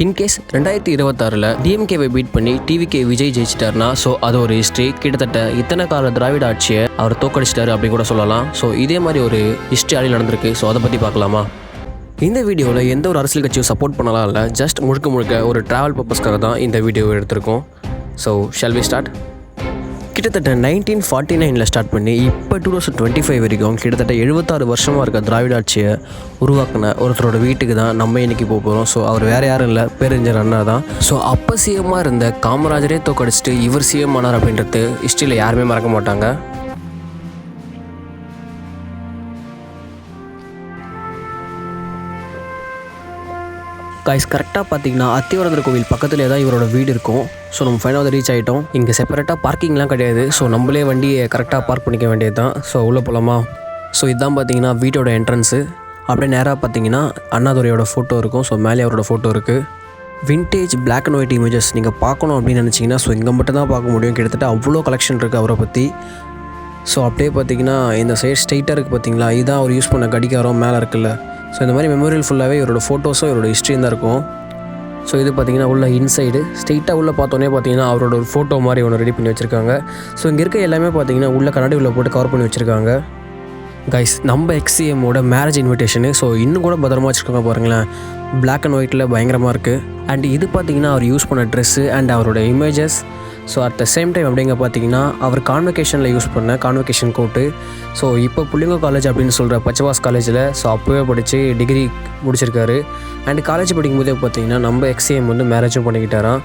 In case ரெண்டாயிரத்தி இருபத்தாறில் டிஎம்கேவை பீட் பண்ணி டிவிகே விஜய் ஜெயிச்சிட்டாருனா ஸோ அது ஒரு ஹிஸ்ட்ரி கிட்டத்தட்ட இத்தனை கால திராவிட ஆட்சியை அவர் தோக்கடிச்சிட்டாரு அப்படின்னு கூட சொல்லலாம். ஸோ இதே மாதிரி ஒரு ஹிஸ்ட்ரி ஆடி நடந்திருக்கு. ஸோ அதை பற்றி பார்க்கலாமா? இந்த வீடியோவில் எந்த ஒரு அரசியல் கட்சியும் சப்போர்ட் பண்ணலாம் இல்லை ஜஸ்ட் முழுக்க முழுக்க ஒரு ட்ராவல் பர்பஸ்க்காக தான் இந்த வீடியோ எடுத்திருக்கோம். ஸோ ஷெல் வி ஸ்டார்ட் கிட்டத்தட்ட நைன்டீன் ஃபார்ட்டி நைனில் ஸ்டார்ட் பண்ணி இப்போ டூ தௌசண்ட் டுவெண்ட்டி ஃபைவ் வரைக்கும் கிட்டத்தட்ட எழுபத்தாறு வருஷமாக இருக்க திராவிட ஆட்சியை உருவாக்கின ஒருத்தரோட வீட்டுக்கு தான் நம்ம இன்னைக்கு போக போகிறோம் ஸோ அவர் வேறு யாரும் இல்லை. பேரறிஞர் அண்ணா தான். ஸோ அப்போ சிஎம்மாக இருந்த காமராஜரே தோக்கடிச்சிட்டு இவர் சிஎம் ஆனார் அப்படின்றது ஹிஸ்ட்ரியில் யாருமே மறக்க மாட்டாங்க. காய்ஸ் கரெக்டாக பார்த்தீங்கன்னா அத்திவரதர் கோவில் பக்கத்துலேயே தான் இவரோட வீடு இருக்கும். ஸோ நம்ம ஃபைனல் ரீச் ஆகிட்டோம் இங்கே செப்பரேட்டாக பார்க்கிங்லாம் கிடையாது. ஸோ நம்மளே வண்டியை கரெக்டாக பார்க் பண்ணிக்க வேண்டியது தான் ஸோ உள்ளே போகலாமா ஸோ இதுதான் பார்த்தீங்கன்னா வீட்டோட என்ட்ரன்ஸு அப்படியே நேராக பார்த்தீங்கன்னா அண்ணாதுரையோட ஃபோட்டோ இருக்கும். ஸோ மேலே அவரோட ஃபோட்டோ இருக்குது vintage black and white images நீங்கள் பார்க்கணும் அப்படின்னு நினச்சிங்கன்னா ஸோ இங்கே மட்டும் தான் பார்க்க முடியும். கிட்டத்தட்ட அவ்வளோ கலெக்ஷன் இருக்குது அவரை பற்றி ஸோ அப்படியே பார்த்தீங்கன்னா இந்த சைடு ஸ்ட்ரைட்டாக இருக்குது பார்த்தீங்களா? இதுதான் அவர் யூஸ் பண்ண கடிகாரம் மேலே இருக்குல்ல. ஸோ இந்த மாதிரி மெமோரியல் ஃபுல்லாகவே இவரோட ஃபோட்டோஸும் இவரோட ஹிஸ்ட்ரியும் தான் இருக்கும். ஸோ இது பார்த்தீங்கன்னா உள்ள இன்சைடு ஸ்ட்ரெயிட்டாக உள்ளே பார்த்தோன்னே பார்த்தீங்கன்னா அவரோட ஒரு ஃபோட்டோ மாதிரி ஒன்று ரெடி பண்ணி வச்சுருக்காங்க. ஸோ இங்கே இருக்க எல்லாமே பார்த்தீங்கன்னா உள்ள கண்ணாடி உள்ள போட்டு கவர் பண்ணி வச்சுருக்காங்க. கைஸ் நம்ம எக்ஸிஎம்மோட மேரேஜ் இன்விடேஷனு ஸோ இன்னும் கூட பத்திரமா வச்சுருக்காங்க பாருங்களேன். பிளாக் அண்ட் ஒயிட்டில் பயங்கரமாக இருக்குது அண்ட் இது பார்த்தீங்கன்னா அவர் யூஸ் பண்ண ட்ரெஸ்ஸு அண்ட் அவரோட images so at the same time அப்படிங்க பார்த்தீங்கன்னா அவர் கான்வெகேஷனில் யூஸ் பண்ண கான்வெகேஷன் கோட்டு ஸோ இப்போ புள்ளிங்கோ காலேஜ் அப்படின்னு சொல்கிற பச்சவாஸ் காலேஜில் ஸோ அப்போவே படித்து டிகிரி முடிச்சிருக்காரு. அண்ட் காலேஜ் படிக்கும்போதே பார்த்தீங்கன்னா நம்ம எக்ஸிஎம் வந்து மேரேஜும் பண்ணிக்கிட்டாராம்.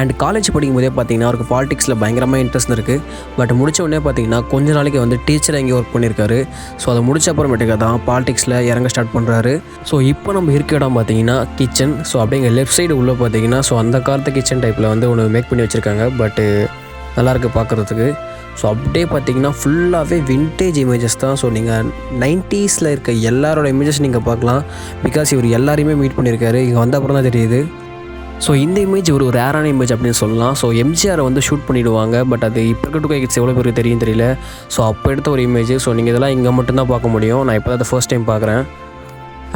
அண்ட் காலேஜ் படிக்கும் போதே பார்த்தீங்கன்னா அவருக்கு பாலிடிக்ஸில் பயங்கரமாக இன்ட்ரெஸ்ட் இருக்குது பட் முடிச்ச உடனே பார்த்தீங்கன்னா கொஞ்ச நாளைக்கு வந்து டீச்சர் இங்கே ஒர்க் பண்ணியிருக்காரு. ஸோ அதை முடிச்ச அப்புறமேட்டுக்கு தான் பாலிடிக்ஸில் இறங்க ஸ்டார்ட் பண்ணுறாரு ஸோ இப்போ நம்ம இருக்க இடம் பார்த்தீங்கன்னா கிச்சன் ஸோ அப்படிங்க லெஃப்ட் சைடு உள்ளே பார்த்தீங்கன்னா ஸோ அந்த காலத்து கிச்சன் டைப்பில் வந்து ஒன்று மேக் பண்ணி வச்சுருக்காங்க. பட்டு நல்லாயிருக்கு பார்க்குறதுக்கு. ஸோ அப்படியே பார்த்தீங்கன்னா ஃபுல்லாகவே விண்டேஜ் இமேஜஸ் தான். ஸோ நீங்கள் நைன்ட்டீஸில் இருக்க எல்லாரோட இமேஜஸ் நீங்கள் பார்க்கலாம். பிகாஸ் இவர் எல்லாரையுமே மீட் பண்ணியிருக்காரு. இங்கே வந்த அப்புறம் தான் தெரியுது. ஸோ இந்த இமேஜ் ஒரு ரேரான இமேஜ் அப்படின்னு சொல்லலாம். ஸோ எம்ஜிஆரை வந்து ஷூட் பண்ணிவிடுவாங்க பட் அது இப்போ இருக்க கிட்ஸ் எவ்வளோ பேருக்கு தெரியும் தெரியல. ஸோ அப்போ எடுத்த ஒரு இமேஜ் ஸோ நீங்கள் இதெல்லாம் இங்கே மட்டும்தான் பார்க்க முடியும். நான் இப்போ தான் ஃபர்ஸ்ட் டைம் பார்க்குறேன்.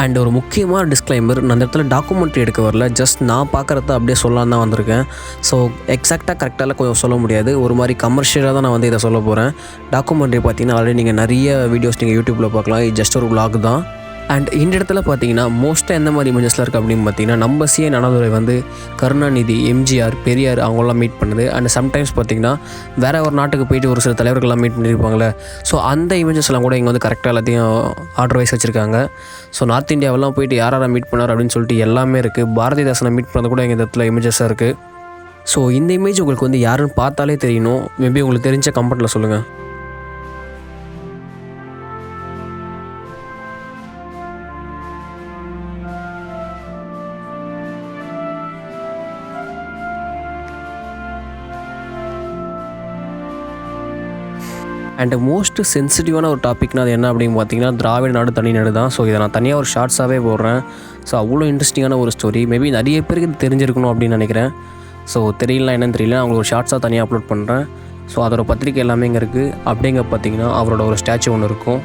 அண்ட் ஒரு முக்கியமான டிஸ்க்ளைமர் நான் அந்த இடத்துல டாக்குமெண்ட்ரி எடுக்க வரல. ஜஸ்ட் நான் பார்க்குறத அப்படியே சொல்லலாம் தான் வந்திருக்கேன். ஸோ எக்ஸாக்டாக கரெக்டாக கொஞ்சம் சொல்ல முடியாது. ஒரு மாதிரி கமர்ஷியலாக தான் நான் வந்து இதை சொல்ல போகிறேன் டாக்குமெண்ட்ரி பார்த்தீங்கன்னா ஆல்ரெடி நீங்கள் நிறைய வீடியோஸ் நீங்கள் யூடியூப்பில் பார்க்கலாம். இது ஜஸ்ட் ஒரு vlog தான். அண்ட் இந்த இடத்துல பார்த்தீங்கன்னா மோஸ்ட்டாக எந்த மாதிரி இமேஜஸ்லாம் இருக்குது அப்படின்னு பார்த்தீங்கன்னா நம்ம சிஏ அண்ணாதுரை வந்து கருணாநிதி எம்ஜிஆர் பெரியார் அவங்களாம் மீட் பண்ணுது. அண்ட் சம்டைம்ஸ் பார்த்தீங்கன்னா வேறு ஒரு நாட்டுக்கு போயிட்டு ஒரு சில தலைவர்கள்லாம் மீட் பண்ணியிருப்பாங்களே ஸோ அந்த இமேஜஸ் எல்லாம் கூட இங்கே வந்து கரெக்டாக எல்லாத்தையும் ஆர்டர் வைஸ் வச்சுருக்காங்க. ஸோ நார்த் இந்தியாவெல்லாம் போயிட்டு யார் யாரை மீட் பண்ணார் அப்படின்னு சொல்லிட்டு எல்லாமே இருக்குது பாரதிதாசனை மீட் பண்ணது கூட எங்கள் இந்த இடத்துல இமேஜஸாக இருக்குது ஸோ இந்த இமேஜ் உங்களுக்கு வந்து யாருன்னு பார்த்தாலே தெரியணும். மேபி உங்களுக்கு தெரிஞ்ச கம்பெனியில் சொல்லுங்கள் அண்ட் மோஸ்ட் சென்சிட்டிவான ஒரு டாபிக்னா அது என்ன அப்படின்னு பார்த்தீங்கன்னா திராவிட நாடு தனி நாடு தான். ஸோ இதை நான் தனியாக ஒரு ஷார்ட்ஸாகவே போடுறேன். ஸோ அவ்வளோ இன்ட்ரெஸ்டிங்கான ஒரு ஸ்டோரி மேபி நிறைய பேருக்கு தெரிஞ்சிருக்கணும் அப்படின்னு நினைக்கிறேன். ஸோ தெரியல என்னன்னு தெரியல அவங்க ஒரு ஷார்ட்ஸாக தனியாக அப்லோட் பண்ணுறேன் ஸோ அதோட பத்திரிக்கை எல்லாமே இங்கே இருக்குது அப்படிங்க பார்த்தீங்கன்னா அவரோட ஒரு ஸ்டாச்சு ஒன்று இருக்கும்.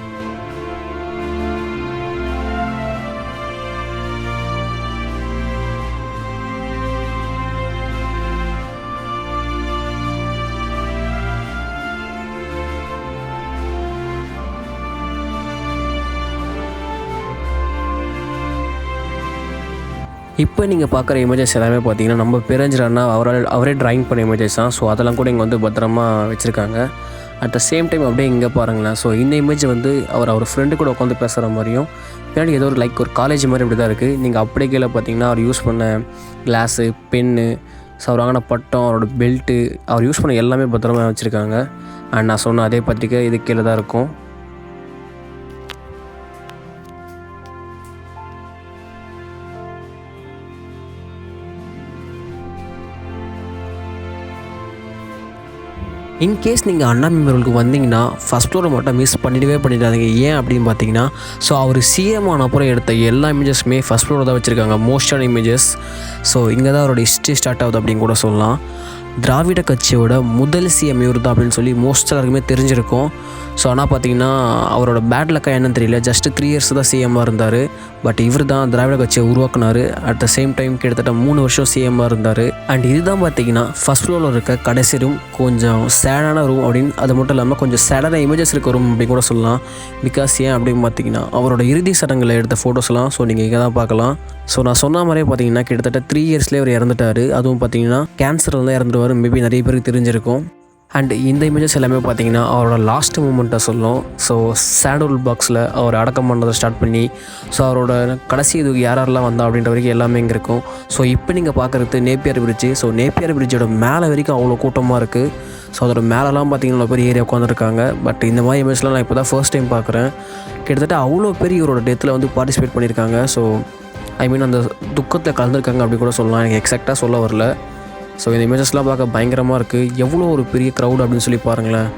இப்போ நீங்கள் பார்க்குற இமேஜஸ் எல்லாமே பார்த்தீங்கன்னா நம்ம பேரஞ்சர் அவரால் அவரே ட்ராயிங் பண்ண இமேஜஸ் தான். ஸோ அதெல்லாம் கூட இங்கே வந்து பத்திரமா வச்சுருக்காங்க. அட் த சேம் டைம் அப்படியே இங்கே பாருங்களேன். ஸோ இந்த இமேஜ் வந்து அவர் அவர் ஃப்ரெண்டு கூட உட்காந்து பேசுகிற மாதிரியும் பின்னாடி ஏதோ ஒரு லைக் ஒரு காலேஜ் மாதிரி இப்படி தான் இருக்குது நீங்கள் அப்படியே கீழே பார்த்தீங்கன்னா அவர் யூஸ் பண்ண கிளாஸு பென்னு ஸோ அவர் வாங்கின பட்டம் அவரோட பெல்ட்டு அவர் யூஸ் பண்ண எல்லாமே பத்திரமா வச்சுருக்காங்க. அண்ட் நான் சொன்ன அதே பத்திரிக்கை இது கீழே தான் இருக்கும். இன்கேஸ் நீங்கள் அண்ணா மெமோரியலுக்கு வந்தீங்கன்னா ஃபஸ்ட் ஃப்ளோரை மட்டும் மிஸ் பண்ணிடவே பண்ணிடாதீங்க. ஏன் அப்படின்னு பார்த்தீங்கன்னா ஸோ அவர் சிஎம் ஆன அப்புறம் எடுத்த எல்லா இமேஜஸ்மே ஃபஸ்ட் ஃப்ளோரில் தான் வச்சுருக்காங்க. மோஸ்டான இமேஜஸ் ஸோ இங்கே தான் அவரோட ஹிஸ்ட்ரி ஸ்டார்ட் ஆகுது அப்படின்னு கூட சொல்லலாம். திராவிட கட்சியோட முதல் சிஎம் இவர் தான் அப்படின்னு சொல்லி மோஸ்ட் எல்லாருக்குமே தெரிஞ்சிருக்கும். ஸோ ஆனால் பார்த்தீங்கன்னா அவரோட பேட் லக்கா என்னன்னு தெரியல. ஜஸ்ட் த்ரீ இயர்ஸ் தான் சிஎம்மாக இருந்தார். பட் இவர் தான் திராவிட கட்சியை உருவாக்குனார். அட் த சேம் டைம் கிட்டத்தட்ட மூணு வருஷம் சிஎம்மாக இருந்தார். அண்ட் இதுதான் பார்த்தீங்கன்னா ஃபர்ஸ்ட் ஃப்ளோரில் இருக்க கடைசி ரூம் கொஞ்சம் சேடான ரூம் அப்படின்னு அது மட்டும் இல்லாமல் கொஞ்சம் சேடான இமேஜஸ் இருக்க ரூம் அப்படின்னு கூட சொல்லலாம். பிகாஸ் ஏன் அப்படின்னு பார்த்தீங்கன்னா அவரோட இறுதி சடங்கில் எடுத்த ஃபோட்டோஸ்லாம் ஸோ நீங்கள் இங்கே தான் பார்க்கலாம். ஸோ நான் சொன்ன மாதிரியே பார்த்தீங்கன்னா கிட்டத்தட்ட த்ரீ இயர்ஸ்லேயே அவர் இறந்துட்டார். அதுவும் பார்த்தீங்கன்னா கேன்சரில் தான் இறந்துடுவார் மேபி நிறைய பேருக்கு தெரிஞ்சிருக்கும். அண்ட் இந்த இமேஜஸ் எல்லாமே பார்த்தீங்கன்னா அவரோட லாஸ்ட் மூமெண்ட்டை சொல்லும். ஸோ சேடோல் பாக்ஸில் அவர் அடக்கம் பண்ணதை ஸ்டார்ட் பண்ணி ஸோ அவரோட கடைசி இது யார் யாரெல்லாம் வந்தா அப்படின்ற வரைக்கும் எல்லாமே இங்கே இருக்கும். ஸோ இப்போ நீங்கள் பார்க்குறது நேப்பியர் பிரிட்ஜு ஸோ நேப்பியர் பிரிட்ஜோட மேலே வரைக்கும் அவ்வளோ கூட்டமாக இருக்குது ஸோ அதோட மேலெலாம் பார்த்தீங்கன்னா பெரிய ஏரியா உட்காந்துருக்காங்க பட் இந்த மாதிரி இமேஜ்லாம் நான் இப்போ தான் ஃபர்ஸ்ட் டைம் பார்க்குறேன். கிட்டத்தட்ட அவ்வளோ பேர் இவரோட டெத்தில் வந்து பார்ட்டிசிபேட் பண்ணியிருக்காங்க. ஸோ ஐ மீன் அந்த துக்கத்தில் கலந்துருக்காங்க அப்படி கூட சொல்லலாம். எனக்கு எக்ஸாக்டாக சொல்ல வரல. ஸோ இந்த இமேஜஸ்லாம் பார்க்க பயங்கரமாக இருக்குது எவ்வளோ ஒரு பெரிய க்ரௌட் அப்படின்னு சொல்லி பாருங்களேன்.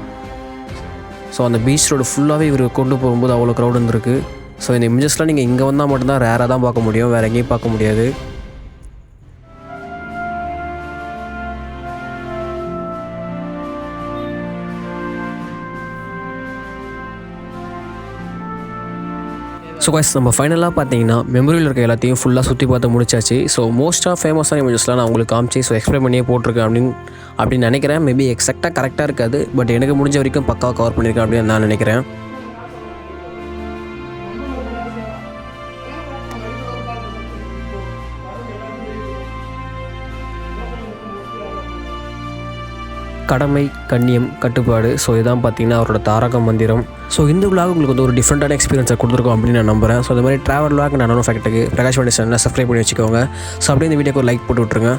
ஸோ அந்த பீச் ரோடு ஃபுல்லாகவே இவர் கொண்டு போகும்போது அவ்வளோ க்ரௌட் இருந்திருக்கு ஸோ இந்த இமேஜஸ்லாம் நீங்கள் இங்கே வந்தால் மட்டும்தான் ரேராக தான் பார்க்க முடியும். வேறு எங்கேயும் பார்க்க முடியாது. ஸோ கைஸ் நம்ம ஃபைனலாக பார்த்தீங்கன்னா மெமரியில் இருக்க எல்லாத்தையும் ஃபுல்லாக சுற்றி பார்த்து முடிச்சாச்சு. ஸோ மோஸ்ட்டாக ஃபேமஸான இமேஜஸ்லாம் நான் உங்களுக்கு காமிச்சு ஸோ எக்ஸ்பிளைன் பண்ணியே போட்டிருக்கேன் அப்படின்னு அப்படின்னு நினைக்கிறேன். மேபி எக்ஸாக்டாக கரெக்டாக இருக்காது பட் எனக்கு முடிஞ்ச வரைக்கும் பக்காவாக கவர் பண்ணியிருக்கேன் அப்படின்னு நான் நினைக்கிறேன். கடமை கண்ணியம் கட்டுப்பாடு. ஸோ இதான் பார்த்தீங்கன்னா அவரோட தாரக மந்திரம். ஸோ இந்த விழாக உங்களுக்கு வந்து ஒரு டிஃப்ரெண்ட்டான எக்ஸ்பீரியன்ஸை கொடுத்துருக்கோம் அப்படின்னு நான் நம்புறேன். ஸோ இந்த மாதிரி ட்ராவல் விழாக்கு நான் ஃபேக்ட்டுக்கு பிரகாஷ் வண்டி சேனலை சப்ஸ்கிரைப் பண்ணி வச்சுக்கோங்க. ஸோ அப்படியே இந்த வீடியோக்கு ஒரு லைக் போட்டு விட்ருங்க